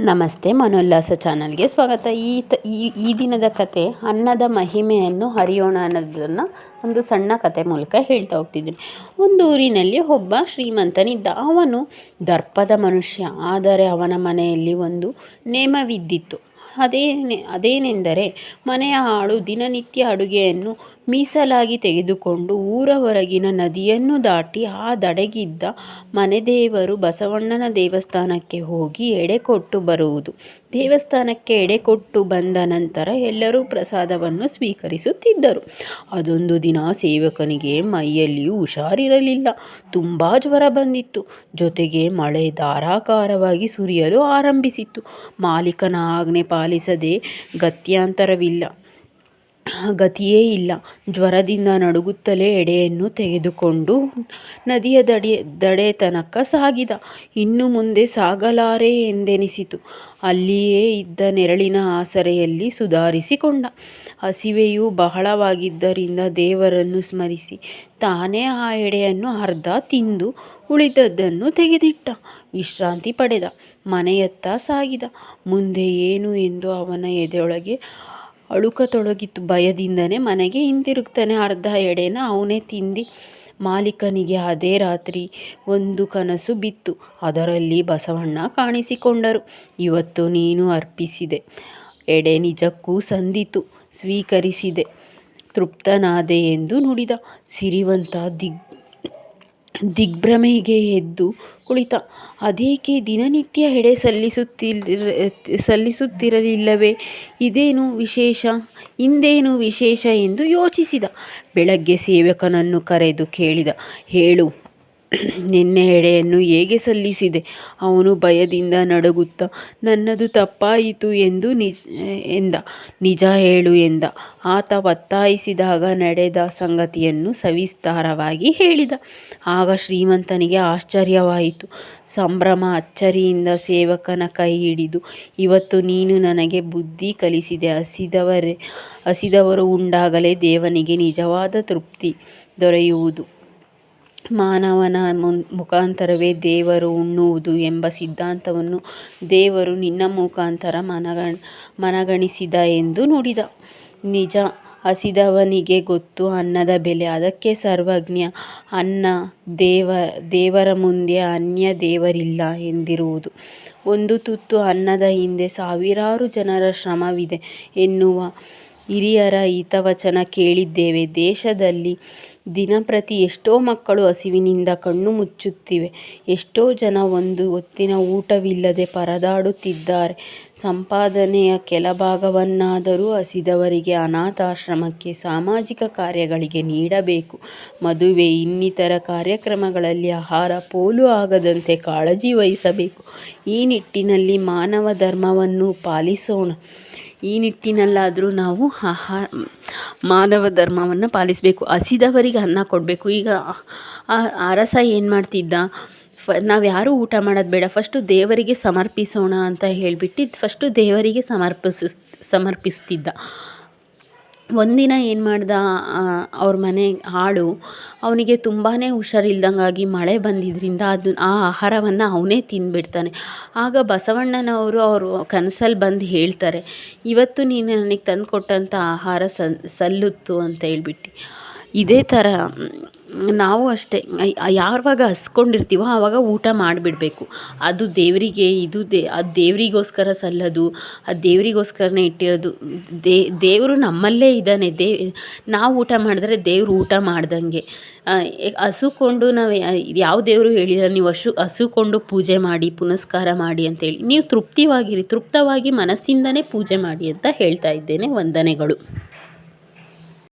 ನಮಸ್ತೆ ಮನೋಲ್ಲಾಸ ಚಾನಲ್ಗೆ ಸ್ವಾಗತ. ಈ ತ, ಈ ದಿನದ ಕತೆ ಅನ್ನದ ಮಹಿಮೆಯನ್ನು ಹರಿಯೋಣ ಅನ್ನೋದನ್ನು ಒಂದು ಸಣ್ಣ ಕತೆ ಮೂಲಕ ಹೇಳ್ತಾ ಹೋಗ್ತಿದ್ದೀನಿ. ಒಂದು ಊರಿನಲ್ಲಿ ಒಬ್ಬ ಶ್ರೀಮಂತನಿದ್ದ. ಅವನು ದರ್ಪದ ಮನುಷ್ಯ, ಆದರೆ ಅವನ ಮನೆಯಲ್ಲಿ ಒಂದು ನೇಮವಿದ್ದಿತ್ತು. ಅದೇನೆ ಅದೇನೆಂದರೆ ಮನೆಯ ಆಳು ದಿನನಿತ್ಯ ಅಡುಗೆಯನ್ನು ಮೀಸಲಾಗಿ ತೆಗೆದುಕೊಂಡು ಊರ ಹೊರಗಿನ ನದಿಯನ್ನು ದಾಟಿ ಆ ದಡಗಿದ್ದ ಮನೆದೇವರು ಬಸವಣ್ಣನ ದೇವಸ್ಥಾನಕ್ಕೆ ಹೋಗಿ ಎಡೆ ಕೊಟ್ಟು ಬರುವುದು. ದೇವಸ್ಥಾನಕ್ಕೆ ಎಡೆ ಕೊಟ್ಟು ಬಂದ ನಂತರ ಎಲ್ಲರೂ ಪ್ರಸಾದವನ್ನು ಸ್ವೀಕರಿಸುತ್ತಿದ್ದರು. ಅದೊಂದು ದಿನ ಸೇವಕನಿಗೆ ಮೈಯಲ್ಲಿ ಹುಷಾರಿರಲಿಲ್ಲ. ತುಂಬ ಜ್ವರ ಬಂದಿತ್ತು. ಜೊತೆಗೆ ಮಳೆ ಧಾರಾಕಾರವಾಗಿ ಸುರಿಯಲು ಆರಂಭಿಸಿತ್ತು. ಮಾಲೀಕನ ಆಜ್ಞೆ ಪಾಲಿಸದೆ ಗತ್ಯಂತರವಿಲ್ಲ. ಗತಿಯೇ ಇಲ್ಲ. ಜ್ವರದಿಂದ ನಡುಗುತ್ತಲೇ ಎಡೆಯನ್ನು ತೆಗೆದುಕೊಂಡು ನದಿಯ ದಡಿ, ದಡೆ ತನಕ ಸಾಗಿದ. ಇನ್ನು ಮುಂದೆ ಸಾಗಲಾರೆ ಎಂದೆನಿಸಿತು. ಅಲ್ಲಿಯೇ ಇದ್ದ ನೆರಳಿನ ಆಸರೆಯಲ್ಲಿ ಸುಧಾರಿಸಿಕೊಂಡ. ಹಸಿವೆಯು ಬಹಳವಾಗಿದ್ದರಿಂದ ದೇವರನ್ನು ಸ್ಮರಿಸಿ ತಾನೇ ಆ ಎಡೆಯನ್ನು ಅರ್ಧ ತಿಂದು ಉಳಿದದ್ದನ್ನು ತೆಗೆದಿಟ್ಟ. ವಿಶ್ರಾಂತಿ ಪಡೆದ. ಮನೆಯತ್ತ ಸಾಗಿದ. ಮುಂದೆ ಏನು ಎಂದು ಅವನ ಎದೆಯೊಳಗೆ ಅಳುಕತೊಡಗಿತು ಭಯದಿಂದನೇ ಮನೆಗೆ ಹಿಂತಿರುಗ್ತಾನೆ ಅರ್ಧ ಎಡೆನ ಅವನೇ ತಿಂದು, ಮಾಲೀಕನಿಗೆ ಅದೇ ರಾತ್ರಿ ಒಂದು ಕನಸು ಬಿತ್ತು. ಅದರಲ್ಲಿ ಬಸವಣ್ಣ ಕಾಣಿಸಿಕೊಂಡರು. ಇವತ್ತು ನೀನು ಅರ್ಪಿಸಿದೆ. ಎಡೆ ನಿಜಕ್ಕೂ ಸಂದಿತು, ಸ್ವೀಕರಿಸಿದೆ. ತೃಪ್ತನಾದೆ ಎಂದು ನುಡಿದ ಸಿರಿವಂತ ದಿಗ್ ದಿಗ್ಭ್ರಮೆಗೆ ಎದ್ದು ಕುಳಿತ. ಅದೇಕೆ ದಿನನಿತ್ಯ ಹೆಡೆ ಸಲ್ಲಿಸುತ್ತಿರ ಸಲ್ಲಿಸುತ್ತಿರಲಿಲ್ಲವೇ? ಇದೇನು ವಿಶೇಷ? ಇಂದೇನು ವಿಶೇಷ? ಎಂದು ಯೋಚಿಸಿದ. ಬೆಳಗ್ಗೆ ಸೇವಕನನ್ನು ಕರೆದು ಕೇಳಿದ. ಹೇಳು ನಿನ್ನೆ ಎಡೆಯನ್ನು ಹೇಗೆ ಸಲ್ಲಿಸಿದೆ? ಅವನು ಭಯದಿಂದ ನಡುಗುತ್ತ, ನನ್ನದು ತಪ್ಪಾಯಿತು ಎಂದು ನಿಜ, ಎಂದ, ನಿಜ ಹೇಳು ಎಂದ. ಆತ ಒತ್ತಾಯಿಸಿದಾಗ ನಡೆದ ಸಂಗತಿಯನ್ನು ಸವಿಸ್ತಾರವಾಗಿ ಹೇಳಿದ. ಆಗ ಶ್ರೀಮಂತನಿಗೆ ಆಶ್ಚರ್ಯವಾಯಿತು. ಸಂಭ್ರಮ ಅಚ್ಚರಿಯಿಂದ ಸೇವಕನ ಕೈ ಹಿಡಿದು, ಇವತ್ತು ನೀನು ನನಗೆ ಬುದ್ಧಿ ಕಲಿಸಿದೆ. ಹಸಿದವರೇ, ಹಸಿದವರು ಉಂಡಾಗಲೇ ದೇವನಿಗೆ ನಿಜವಾದ ತೃಪ್ತಿ ದೊರೆಯುವುದು. ಮಾನವನ ಮುಖಾಂತರವೇ ದೇವರು ಉಣ್ಣುವುದು ಎಂಬ ಸಿದ್ಧಾಂತವನ್ನು ದೇವರು ನಿನ್ನ ಮುಖಾಂತರ ಮನಗಣ, ಮನಗಣಿಸಿದ ಎಂದು ನುಡಿದ. ನಿಜ, ಹಸಿದವನಿಗೆ ಗೊತ್ತು, ಅನ್ನದ ಬೆಲೆ. ಅದಕ್ಕೆ ಸರ್ವಜ್ಞ, ಅನ್ನ ದೇವ, ದೇವರ ಮುಂದೆ ಅನ್ಯ ದೇವರಿಲ್ಲ ಎಂದಿರುವುದು. ಒಂದು ತುತ್ತು ಅನ್ನದ ಹಿಂದೆ ಸಾವಿರಾರು ಜನರ ಶ್ರಮವಿದೆ ಎನ್ನುವ ಹಿರಿಯರ ಹಿತವಚನ ಕೇಳಿದ್ದೇವೆ. ದೇಶದಲ್ಲಿ ದಿನಪ್ರತಿ ಎಷ್ಟೋ ಮಕ್ಕಳು ಹಸಿವಿನಿಂದ ಕಣ್ಣು ಮುಚ್ಚುತ್ತಿವೆ. ಎಷ್ಟೋ ಜನ ಒಂದು ಹೊತ್ತಿನ ಊಟವಿಲ್ಲದೆ ಪರದಾಡುತ್ತಿದ್ದಾರೆ. ಸಂಪಾದನೆಯ ಕೆಲ ಭಾಗವನ್ನಾದರೂ ಹಸಿದವರಿಗೆ ಅನಾಥಾಶ್ರಮಕ್ಕೆ ಸಾಮಾಜಿಕ ಕಾರ್ಯಗಳಿಗೆ ನೀಡಬೇಕು. ಮದುವೆ, ಇನ್ನಿತರ ಕಾರ್ಯಕ್ರಮಗಳಲ್ಲಿ ಆಹಾರ ಪೋಲು ಆಗದಂತೆ ಕಾಳಜಿ ವಹಿಸಬೇಕು. ಈ ನಿಟ್ಟಿನಲ್ಲಿ ಮಾನವ ಧರ್ಮವನ್ನು ಪಾಲಿಸೋಣ. ಈ ನಿಟ್ಟಿನಲ್ಲಾದರೂ ನಾವು ಆಹಾ ಮಾನವ ಧರ್ಮವನ್ನು ಪಾಲಿಸಬೇಕು. ಹಸಿದವರಿಗೆ ಅನ್ನ ಕೊಡಬೇಕು. ಈಗ ಅರಸ ಏನು ಮಾಡ್ತಿದ್ದ? ಫ, ನಾವು ಯಾರೂ ಊಟ ಮಾಡೋದು ಬೇಡ. ಫಸ್ಟು ದೇವರಿಗೆ ಸಮರ್ಪಿಸೋಣ ಅಂತ ಹೇಳಿಬಿಟ್ಟು, ಫಸ್ಟು ದೇವರಿಗೆ ಸಮರ್ಪಿಸ, ಸಮರ್ಪಿಸ್ತಿದ್ದ. ಒಂದಿನ ಏನು ಮಾಡ್ದ ಅವ್ರ ಮನೆ ಆಳು, ಅವನಿಗೆ ತುಂಬಾ ಹುಷಾರಿಲ್ದಂಗಾಗಿ ಮಳೆ ಬಂದಿದ್ದರಿಂದ ಅದು ಆ ಆಹಾರವನ್ನು ಅವನೇ ತಿಂದುಬಿಡ್ತಾನೆ ಆಗ ಬಸವಣ್ಣನವರು ಅವರು ಕನಸಲ್ಲಿ ಬಂದು ಹೇಳ್ತಾರೆ, ಇವತ್ತು ನೀನು ನನಗೆ ತಂದುಕೊಟ್ಟಂಥ ಆಹಾರ ಸಲ್ಲುತ್ತು ಅಂತ ಹೇಳ್ಬಿಟ್ಟು. ಇದೇ ಥರ ನಾವು ಅಷ್ಟೇ ಯಾವಾಗ ಹಸ್ಕೊಂಡಿರ್ತೀವೋ ಆವಾಗ ಊಟ ಮಾಡಿಬಿಡ್ಬೇಕು. ಅದು ದೇವರಿಗೆ ಇದು ದೇ, ಅದು ದೇವರಿಗೋಸ್ಕರ ಸಲ್ಲೋದು, ಅದು ದೇವರಿಗೋಸ್ಕರನೇ ಇಟ್ಟಿರೋದು. ದೇವರು ನಮ್ಮಲ್ಲೇ ಇದ್ದಾನೆ. ದೇ, ನಾವು ಊಟ ಮಾಡಿದ್ರೆ ದೇವರು ಊಟ ಮಾಡ್ದಂಗೆ. ಹಸುಕೊಂಡು ನಾವು ಯಾವ ದೇವರು ಹೇಳಿಲ್ಲ ನೀವು ಹಸು, ಹಸುಕೊಂಡು ಪೂಜೆ ಮಾಡಿ, ಪುನಸ್ಕಾರ ಮಾಡಿ ಅಂತೇಳಿ ನೀವು ತೃಪ್ತಿವಾಗಿರಿ, ತೃಪ್ತವಾಗಿ ಮನಸ್ಸಿಂದನೇ ಪೂಜೆ ಮಾಡಿ ಅಂತ ಹೇಳ್ತಾ ಇದ್ದೇನೆ. ವಂದನೆಗಳು.